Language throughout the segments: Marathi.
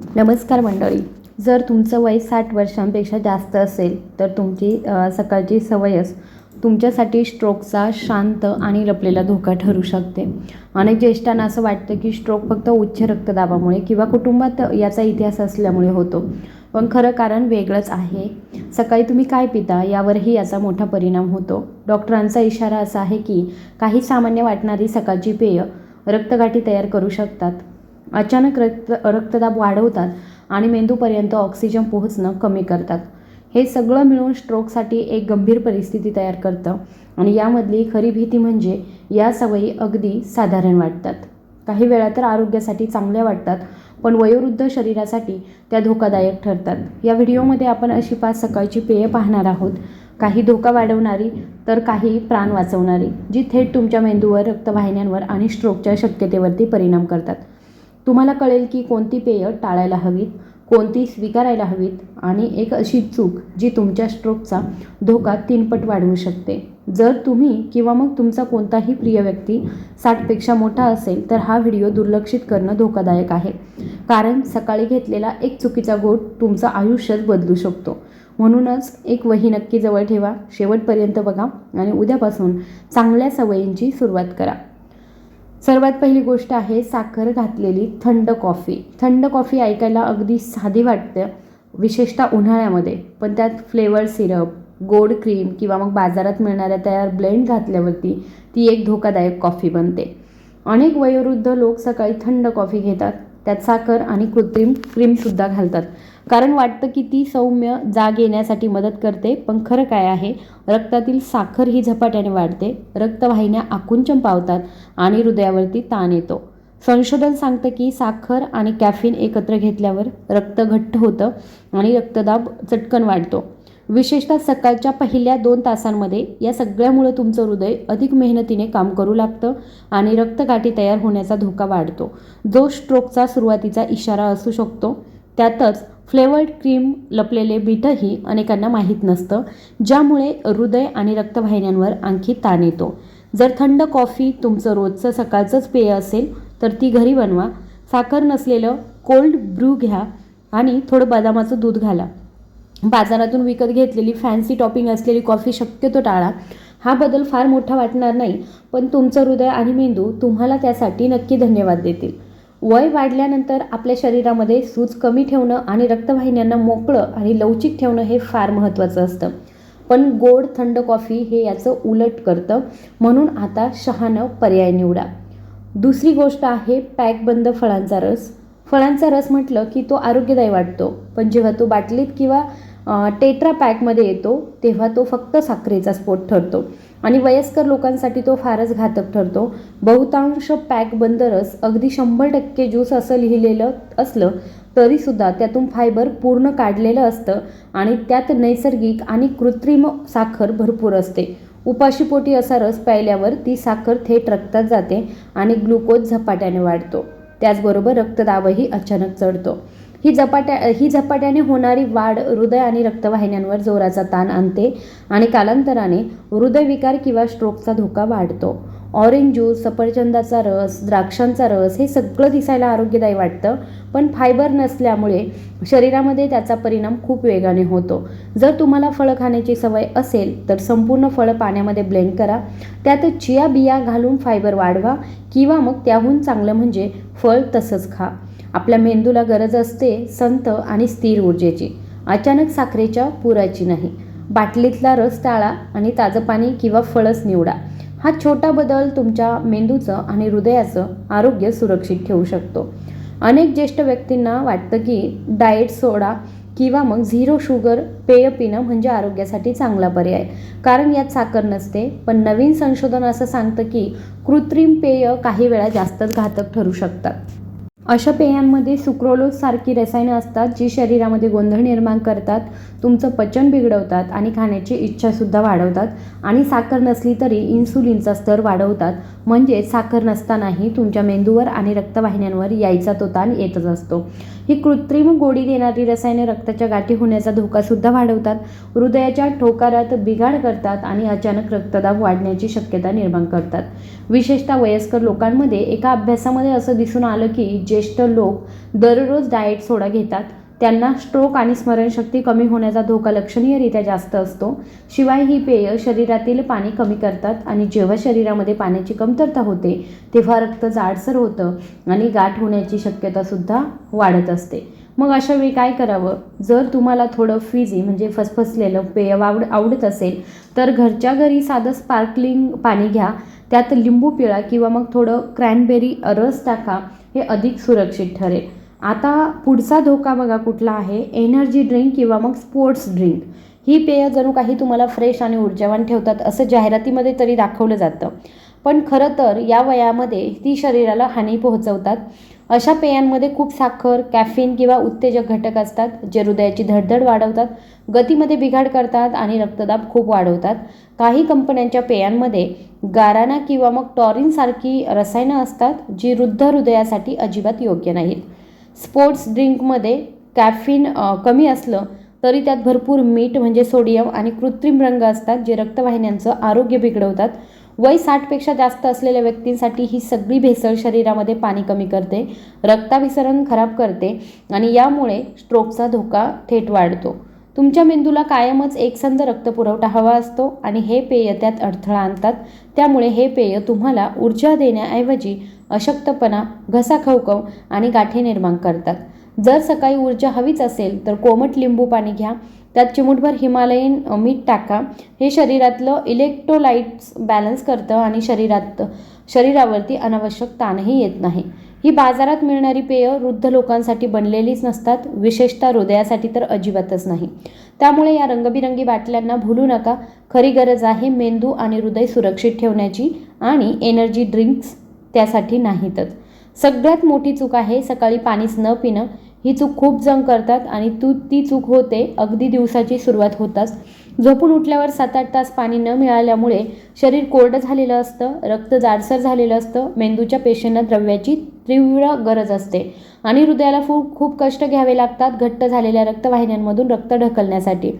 नमस्कार मंडळी. जर तुमचं वय साठ वर्षांपेक्षा जास्त असेल तर तुमची सकाळची सवयच तुमच्यासाठी स्ट्रोकचा शांत आणि लपलेला धोका ठरू शकते. अनेक ज्येष्ठांना असं वाटतं की स्ट्रोक फक्त उच्च रक्तदाबामुळे किंवा कुटुंबात याचा इतिहास असल्यामुळे होतो. पण खरं कारण वेगळंच आहे. सकाळी तुम्ही काय पिता यावरही याचा मोठा परिणाम होतो. डॉक्टरांचा इशारा असा आहे की काही सामान्य वाटणारी सकाळची पेय रक्तगाठी तयार करू शकतात. अचानक रक्त रक्तदाब वाढवतात आणि मेंदूपर्यंत ऑक्सिजन पोहोचणं कमी करतात. हे सगळं मिळून स्ट्रोकसाठी एक गंभीर परिस्थिती तयार करतं आणि यामधली खरी भीती म्हणजे या सवयी अगदी साधारण वाटतात. काही वेळा तर आरोग्यासाठी चांगल्या वाटतात पण वयोवृद्ध शरीरासाठी त्या धोकादायक ठरतात. या व्हिडिओमध्ये आपण अशी पाच सकाळची पेय पाहणार आहोत. काही धोका वाढवणारी तर काही प्राण वाचवणारी जी थेट तुमच्या मेंदूवर रक्तवाहिन्यांवर आणि स्ट्रोकच्या शक्यतेवरती परिणाम करतात. तुम्हाला कळेल की कोणती पेय टाळायला हवीत कोणती स्वीकारायला हवीत आणि एक अशी चूक जी तुमच्या स्ट्रोकचा धोका तीनपट वाढवू शकते. जर तुम्ही किंवा मग तुमचा कोणताही प्रिय व्यक्ती साठपेक्षा मोठा असेल तर हा व्हिडिओ दुर्लक्षित करणं धोकादायक आहे. कारण सकाळी घेतलेला एक चुकीचा गोट तुमचं आयुष्यच बदलू शकतो. म्हणूनच एक वही नक्की जवळ ठेवा शेवटपर्यंत बघा आणि उद्यापासून चांगल्या सवयींची सुरुवात करा. सर्वात पहिली गोष्ट आहे साखर घातलेली थंड कॉफी. थंड कॉफी ऐकायला अगदी साधी वाटते विशेषतः उन्हाळ्यामध्ये. पण त्यात फ्लेवर सिरप गोड क्रीम किंवा मग बाजारात मिळणाऱ्या तयार ब्लेंड घातल्यावरती ती एक धोकादायक कॉफी बनते. अनेक वयोवृद्ध लोक सकाळी थंड कॉफी घेतात. त्यात साखर आणि कृत्रिम क्रीमसुद्धा घालतात. कारण वाटतं की ती सौम्य जाग येण्यासाठी मदत करते पण खरं काय आहे रक्तातील साखर ही झपाट्याने वाढते रक्तवाहिन्या आकुंचन पावतात आणि हृदयावरती ताण येतो. संशोधन सांगतं की साखर आणि कॅफिन एकत्र घेतल्यावर रक्त घट्ट होतं आणि रक्तदाब चटकन वाढतो. विशेषतः सकाळच्या पहिल्या दोन तासांमध्ये या सगळ्यामुळे तुमचं हृदय अधिक मेहनतीने काम करू लागतं आणि रक्तगाठी तयार होण्याचा धोका वाढतो. जो स्ट्रोकचा सुरुवातीचा इशारा असू शकतो त्यातच फ्लेवर्ड क्रीम लपलेले बीटही अनेकांना माहीत नसतं ज्यामुळे हृदय आणि रक्तवाहिन्यांवर आणखी ताण येतो. जर थंड कॉफी तुमचं रोजचं सकाळचंच पेय असेल तर ती घरी बनवा. साखर नसलेलं कोल्ड ब्रू घ्या आणि थोडं बदामाचं दूध घाला. बाजारातून विकत घेतलेली फॅन्सी टॉपिंग असलेली कॉफी शक्यतो टाळा. हा बदल फार मोठा वाटणार नाही पण तुमचं हृदय आणि मेंदू तुम्हाला त्यासाठी नक्की धन्यवाद देतील. वय वाढल्यानंतर आपल्या शरीरामध्ये सूज कमी ठेवणं आणि रक्तवाहिन्यांना मोकळं आणि लवचिक ठेवणं हे फार महत्त्वाचं असतं. पण गोड थंड कॉफी हे याचं उलट करतं. म्हणून आता शहाणं पर्याय निवडा. दुसरी गोष्ट आहे पॅकबंद फळांचा रस. फळांचा रस म्हटलं की तो आरोग्यदायी वाटतो. पण जेव्हा तो बाटलीत किंवा टेट्रा पॅकमध्ये येतो तेव्हा तो फक्त साखरेचा स्फोट ठरतो. आणि वयस्कर लोकांसाठी तो फारच घातक ठरतो. बहुतांश पॅक बंदरस अगदी शंभर टक्के ज्यूस असं लिहिलेलं असलं तरीसुद्धा त्यातून फायबर पूर्ण काढलेलं असतं आणि त्यात नैसर्गिक आणि कृत्रिम साखर भरपूर असते. उपाशीपोटी असा रस प्यायल्यावर ती साखर थेट रक्तात जाते आणि ग्लुकोज झपाट्याने वाढतो. त्याचबरोबर रक्तदाबही अचानक चढतो. ही झपाट्या ही झपाट्याने होणारी वाढ हृदय आणि रक्तवाहिन्यांवर जोराचा ताण आणते आणि कालांतराने हृदयविकार किंवा स्ट्रोकचा धोका वाढतो. ऑरेंज ज्यूस सफरचंदाचा रस द्राक्षांचा रस हे सगळं दिसायला आरोग्यदायी वाटतं पण फायबर नसल्यामुळे शरीरामध्ये त्याचा परिणाम खूप वेगाने होतो. जर तुम्हाला फळं खाण्याची सवय असेल तर संपूर्ण फळं पाण्यामध्ये ब्लेंड करा. त्यात चिया बिया घालून फायबर वाढवा किंवा मग त्याहून चांगलं म्हणजे फळ तसंच खा. आपल्या मेंदूला गरज असते संत आणि स्थिर ऊर्जेची. अचानक साखरेच्या पुराची नाही. बाटलीतला रस टाळा आणि ताजं पाणी किंवा फळच निवडा. हा छोटा बदल तुमच्या मेंदूचं आणि हृदयाचं आरोग्य सुरक्षित ठेवू शकतो. अनेक ज्येष्ठ व्यक्तींना वाटतं की डाएट सोडा किंवा मग झिरो शुगर पेय पिणं म्हणजे आरोग्यासाठी चांगला पर्याय. कारण यात साखर नसते पण नवीन संशोधन असं सांगतं की कृत्रिम पेय काही वेळा जास्तच घातक ठरू शकतात. अशा पेयांमध्ये सुक्रोलोज सारखी रसायनं असतात जी शरीरामध्ये गोंधळ निर्माण करतात तुमचं पचन बिघडवतात आणि खाण्याची इच्छासुद्धा वाढवतात. आणि साखर नसली तरी इन्सुलिनचा स्तर वाढवतात. म्हणजे साखर नसतानाही तुमच्या मेंदूवर आणि रक्तवाहिन्यांवर यायचा तो ताण येतच असतो. ही कृत्रिम गोडी देणारी रसायने रक्ताच्या गाठी होण्याचा धोकासुद्धा वाढवतात. हृदयाच्या ठोकारात बिघाड करतात आणि अचानक रक्तदाब वाढण्याची शक्यता निर्माण करतात. विशेषतः वयस्कर लोकांमध्ये एका अभ्यासामध्ये असं दिसून आलं की ज्येष्ठ लोक दररोज डाएट सोडा घेतात. त्यांना स्ट्रोक आणि स्मरणशक्ती कमी होण्याचा धोका लक्षणीयरित्या जास्त असतो. शिवाय ही पेय शरीरातील पाणी कमी करतात आणि जेव्हा शरीरामध्ये पाण्याची कमतरता होते तेव्हा रक्त जाडसर होतं आणि गाठ होण्याची शक्यतासुद्धा वाढत असते. मग अशा वेळी काय करावं? जर तुम्हाला थोडं फिजी म्हणजे फसफसलेलं पेय आवड आवडत असेल तर घरच्या घरी साधं स्पार्कलिंग पाणी घ्या. त्यात लिंबू पिळा किंवा मग थोडं क्रॅनबेरी रस टाका. हे अधिक सुरक्षित ठरेल. आता पुढचा धोका बघा कुठला आहे. एनर्जी ड्रिंक किंवा मग स्पोर्ट्स ड्रिंक ही पेय जणू काही तुम्हाला फ्रेश आणि ऊर्जावान ठेवतात असं जाहिरातीमध्ये तरी दाखवलं जातं. पण खरं तर या वयामध्ये ती शरीराला हानी पोहोचवतात. अशा पेयांमध्ये खूप साखर कॅफिन किंवा उत्तेजक घटक असतात जे हृदयाची धडधड वाढवतात गतीमध्ये बिघाड करतात आणि रक्तदाब खूप वाढवतात. काही कंपन्यांच्या पेयांमध्ये गाराना किंवा मग टॉरिनसारखी रसायनं असतात जी वृद्ध हृदयासाठी अजिबात योग्य नाहीत. स्पोर्ट्स ड्रिंकमध्ये कॅफिन कमी असलं तरी त्यात भरपूर मीठ म्हणजे सोडियम आणि कृत्रिम रंग असतात जे रक्तवाहिन्यांचं आरोग्य बिघडवतात. वय साठपेक्षा जास्त असलेल्या व्यक्तींसाठी ही सगळी भेसळ शरीरामध्ये पाणी कमी करते रक्ताभिसरण खराब करते आणि यामुळे स्ट्रोकचा धोका थेट वाढतो. तुमच्या मेंदूला कायमच एकसंध रक्तपुरवठा हवा असतो आणि हे पेय त्यात अडथळा आणतात. त्यामुळे हे पेय तुम्हाला ऊर्जा देण्याऐवजी अशक्तपणा घसा खवखव आणि गाठी निर्माण करतात. जर सकाळी ऊर्जा हवीच असेल तर कोमट लिंबू पाणी घ्या. त्यात चिमूटभर हिमालयीन मीठ टाका. हे शरीरातलं इलेक्ट्रोलाइट्स बॅलन्स करतं आणि शरीरात शरीरावरती अनावश्यक ताणही येत नाही. ही बाजारात मिळणारी पेय वृद्ध लोकांसाठी बनलेलीच नसतात विशेषतः हृदयासाठी तर अजिबातच नाही. त्यामुळे या रंगबिरंगी बाटल्यांना भुलू नका. खरी गरज आहे मेंदू आणि हृदय सुरक्षित ठेवण्याची आणि एनर्जी ड्रिंक्स त्यासाठी नाहीतच. सगळ्यात मोठी चूक आहे सकाळी पाणीच न पिणं. ही चूक खूप जण करतात आणि तू ती चूक होते अगदी दिवसाची सुरुवात होताच. झोपून उठल्यावर सात आठ तास पाणी न मिळाल्यामुळे शरीर कोरडं झालेलं असतं रक्त जाडसर झालेलं असतं मेंदूच्या पेशींना द्रव्याची तीव्र गरज असते आणि हृदयाला खूप खूप कष्ट घ्यावे लागतात घट्ट झालेल्या रक्तवाहिन्यांमधून रक्त ढकलण्यासाठी.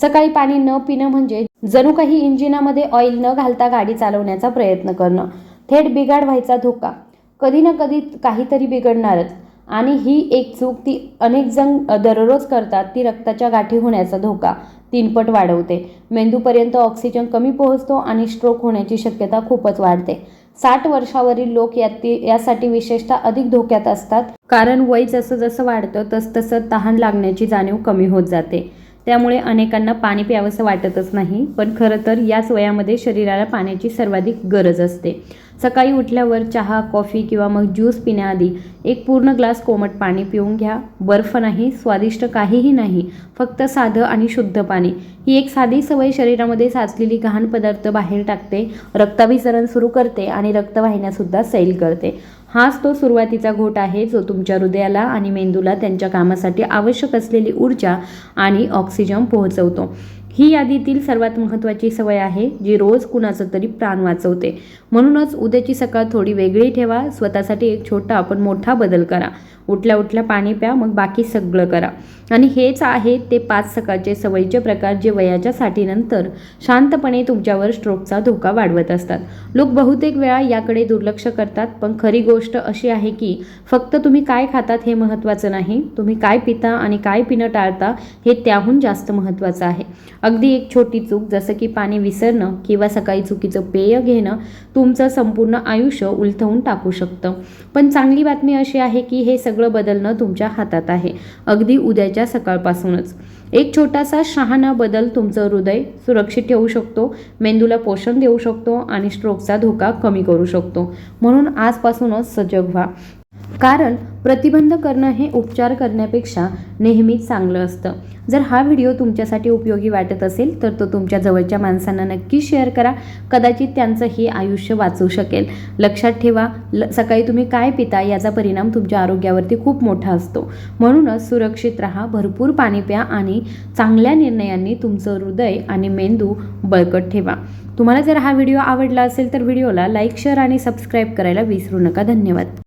सकाळी पाणी न पिणं म्हणजे जणू काही इंजिनामध्ये ऑइल न घालता गाडी चालवण्याचा प्रयत्न करणं. थेट बिघाड व्हायचा धोका. कधी ना कधी काहीतरी बिघडणारच. आणि ही एक चूक ती अनेक जण दररोज करतात ती रक्ताच्या गाठी होण्याचा धोका तीनपट वाढवते. मेंदूपर्यंत ऑक्सिजन कमी पोहोचतो आणि स्ट्रोक होण्याची शक्यता खूपच वाढते. साठ वर्षावरील लोक याती यासाठी विशेषतः अधिक धोक्यात असतात. कारण वय जसं जसं वाढतं तसतसं तहान लागण्याची जाणीव कमी होत जाते. त्यामुळे अनेकांना पाणी प्यावंसं वाटतच नाही. पण खरं तर याच वयामध्ये शरीराला पाण्याची सर्वाधिक गरज असते. सकाळी उठल्यावर चहा कॉफी किंवा मग ज्यूस पिण्याआधी एक पूर्ण ग्लास कोमट पाणी पिऊन घ्या. बर्फ नाही स्वादिष्ट काहीही नाही. फक्त साधं आणि शुद्ध पाणी. ही एक साधी सवय शरीरामध्ये साचलेली घाण पदार्थ बाहेर टाकते रक्ताभिसरण सुरू करते आणि रक्तवाहिन्यासुद्धा सैल करते. हाच तो सुरुवातीचा घोट आहे जो तुमच्या हृदयाला आणि मेंदूला त्यांच्या कामासाठी आवश्यक असलेली ऊर्जा आणि ऑक्सिजन पोहोचवतो. ही यादीतील सर्वात महत्त्वाची सवय आहे जी रोज कुणाचं तरी प्राण वाचवते. म्हणूनच उद्याची सकाळ थोडी वेगळी ठेवा स्वतःसाठी एक छोटा आपण मोठा बदल करा. उठल्या उठल्या पाणी प्या मग बाकी सगळं करा. आणि हेच आहे ते पाच सकाळचे सवयीचे प्रकार जे वयाच्या साठीनंतर शांतपणे तुमच्यावर स्ट्रोकचा धोका वाढवत असतात. लोक बहुतेक वेळा याकडे दुर्लक्ष करतात पण खरी गोष्ट अशी आहे की फक्त तुम्ही काय खातात हे महत्त्वाचं नाही. तुम्ही काय पिता आणि काय पिणं टाळता हे त्याहून जास्त महत्त्वाचं आहे. अगदी एक छोटी चूक जसं की पाणी विसरणं किंवा सकाळी चुकीचं पेय घेणं तुमचं संपूर्ण आयुष्य उलथवून टाकू शकतं. पण चांगली बातमी अशी आहे की हे सगळं बदलणं तुमच्या हातात आहे. अगदी उद्याच्या सकाळपासूनच. एक छोटासा शहाणा बदल तुमचं हृदय सुरक्षित ठेवू शकतो मेंदूला पोषण देऊ शकतो आणि स्ट्रोकचा धोका कमी करू शकतो. म्हणून आजपासूनच सजग व्हा. कारण प्रतिबंध करणं हे उपचार करण्यापेक्षा नेहमीच चांगलं असतं. जर हा व्हिडिओ तुमच्यासाठी उपयोगी वाटत असेल तर तो तुमच्या जवळच्या माणसांना नक्की शेअर करा. कदाचित त्यांचं हे आयुष्य वाचू शकेल. लक्षात ठेवा ल सकाळी तुम्ही काय पिता याचा परिणाम तुमच्या आरोग्यावरती खूप मोठा असतो. म्हणूनच सुरक्षित राहा भरपूर पाणी प्या आणि चांगल्या निर्णयांनी तुमचं हृदय आणि मेंदू बळकट ठेवा. तुम्हाला जर हा व्हिडिओ आवडला असेल तर व्हिडिओला लाईक शेअर आणि सबस्क्राईब करायला विसरू नका. धन्यवाद.